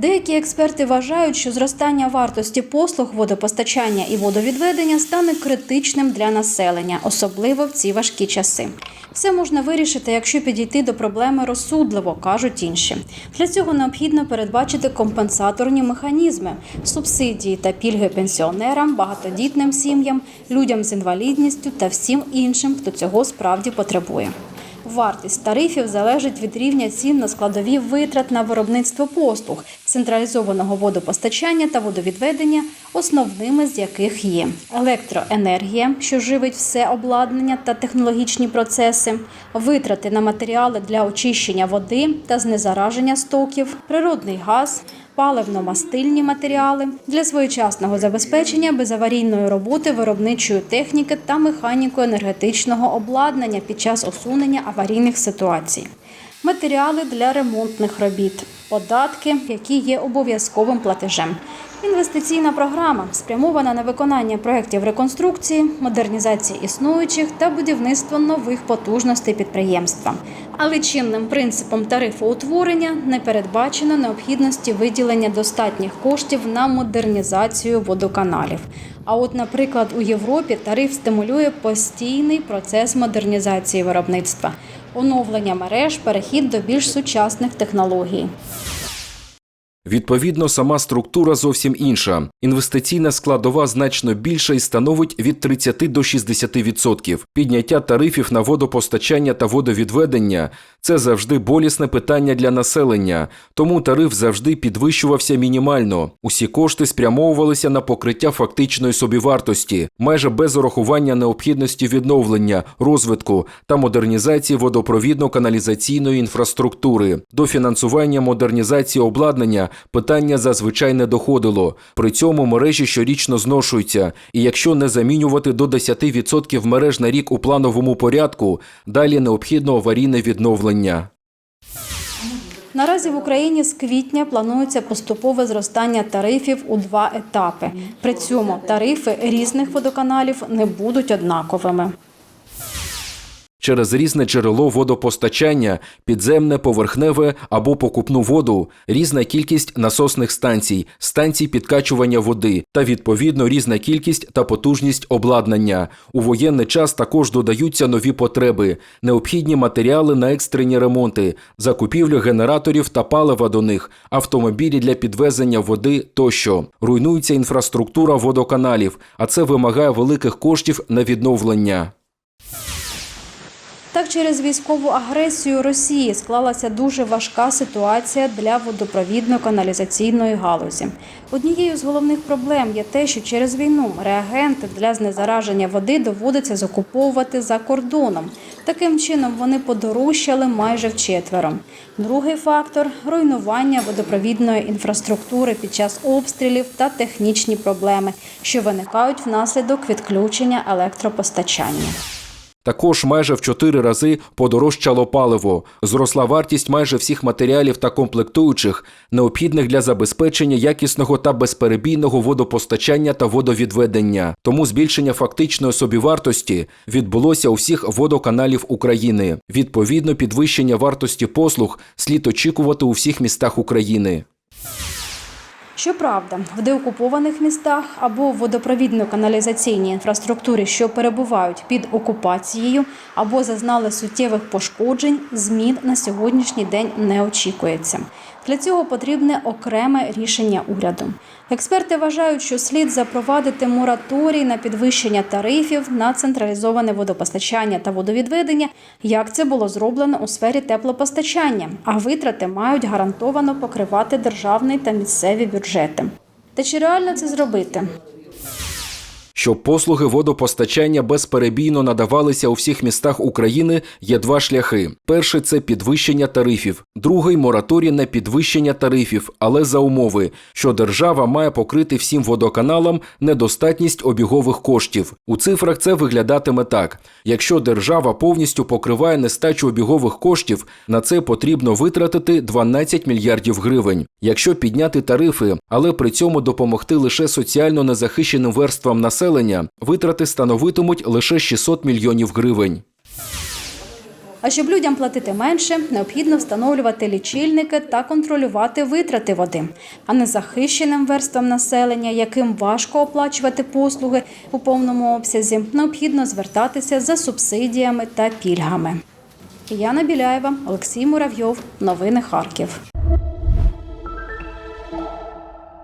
Деякі експерти вважають, що зростання вартості послуг водопостачання і водовідведення стане критичним для населення, особливо в ці важкі часи. Все можна вирішити, якщо підійти до проблеми розсудливо, кажуть інші. Для цього необхідно передбачити компенсаторні механізми, субсидії та пільги пенсіонерам, багатодітним сім'ям, людям з інвалідністю та всім іншим, хто цього справді потребує. Вартість тарифів залежить від рівня цін на складові витрат на виробництво послуг, централізованого водопостачання та водовідведення, основними з яких є електроенергія, що живить все обладнання та технологічні процеси, витрати на матеріали для очищення води та знезараження стоків, природний газ. Паливно-мастильні матеріали для своєчасного забезпечення безаварійної роботи виробничої техніки та механіко-енергетичного обладнання під час усунення аварійних ситуацій, матеріали для ремонтних робіт, податки, які є обов'язковим платежем. Інвестиційна програма спрямована на виконання проєктів реконструкції, модернізації існуючих та будівництво нових потужностей підприємства. Але чинним принципом тарифоутворення не передбачено необхідності виділення достатніх коштів на модернізацію водоканалів. А от, наприклад, у Європі тариф стимулює постійний процес модернізації виробництва, оновлення мереж, перехід до більш сучасних технологій. Відповідно, сама структура зовсім інша. Інвестиційна складова значно більша і становить від 30 до 60%. Підняття тарифів на водопостачання та водовідведення це завжди болісне питання для населення, тому тариф завжди підвищувався мінімально. Усі кошти спрямовувалися на покриття фактичної собівартості, майже без урахування необхідності відновлення, розвитку та модернізації водопровідно-каналізаційної інфраструктури. До фінансування модернізації обладнання питання зазвичай не доходило. При цьому мережі щорічно зношуються, і якщо не замінювати до 10% мереж на рік у плановому порядку, далі необхідно аварійне відновлення. Наразі в Україні з квітня планується поступове зростання тарифів у два етапи. При цьому тарифи різних водоканалів не будуть однаковими. Через різне джерело водопостачання, підземне, поверхневе або покупну воду, різна кількість насосних станцій, станцій підкачування води та відповідно різна кількість та потужність обладнання. У воєнний час також додаються нові потреби, необхідні матеріали на екстрені ремонти, закупівлю генераторів та палива до них, автомобілі для підвезення води тощо. Руйнується інфраструктура водоканалів, а це вимагає великих коштів на відновлення. Так, через військову агресію Росії склалася дуже важка ситуація для водопровідно-каналізаційної галузі. Однією з головних проблем є те, що через війну реагенти для знезараження води доводиться закуповувати за кордоном. Таким чином вони подорожчали майже вчетверо. Другий фактор руйнування водопровідної інфраструктури під час обстрілів та технічні проблеми, що виникають внаслідок відключення електропостачання. Також майже в чотири рази подорожчало паливо, зросла вартість майже всіх матеріалів та комплектуючих, необхідних для забезпечення якісного та безперебійного водопостачання та водовідведення. Тому збільшення фактичної собівартості відбулося у всіх водоканалів України. Відповідно, підвищення вартості послуг слід очікувати у всіх містах України. Щоправда, в деокупованих містах або в водопровідно-каналізаційній інфраструктурі, що перебувають під окупацією або зазнали суттєвих пошкоджень, змін на сьогоднішній день не очікується. Для цього потрібне окреме рішення уряду. Експерти вважають, що слід запровадити мораторій на підвищення тарифів на централізоване водопостачання та водовідведення, як це було зроблено у сфері теплопостачання, а витрати мають гарантовано покривати державний та місцеві бюджети. Та чи реально це зробити? Щоб послуги водопостачання безперебійно надавалися у всіх містах України, є два шляхи: перший це підвищення тарифів, другий мораторій на підвищення тарифів, але за умови, що держава має покрити всім водоканалам недостатність обігових коштів. У цифрах це виглядатиме так: якщо держава повністю покриває нестачу обігових коштів, на це потрібно витратити 12 мільярдів гривень. Якщо підняти тарифи, але при цьому допомогти лише соціально незахищеним верствам населення, витрати становитимуть лише 600 мільйонів гривень. А щоб людям платити менше, необхідно встановлювати лічильники та контролювати витрати води. А незахищеним верствам населення, яким важко оплачувати послуги у повному обсязі, необхідно звертатися за субсидіями та пільгами. Яна Біляєва, Олексій Муравйов. Новини Харків.